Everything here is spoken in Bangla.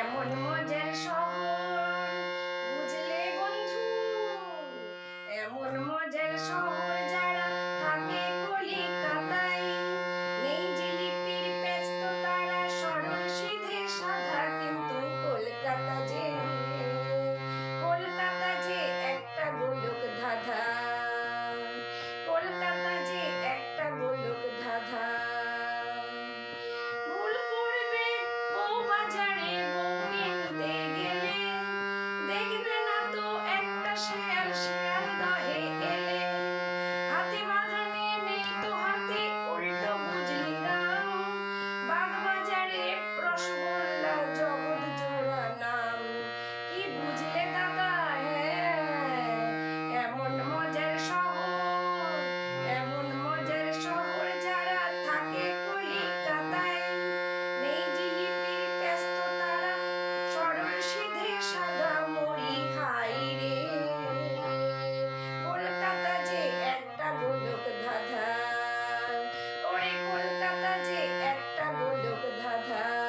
এমন মজার শহর? বুঝলে বন্ধু এমন মজার শহর যারা Haha.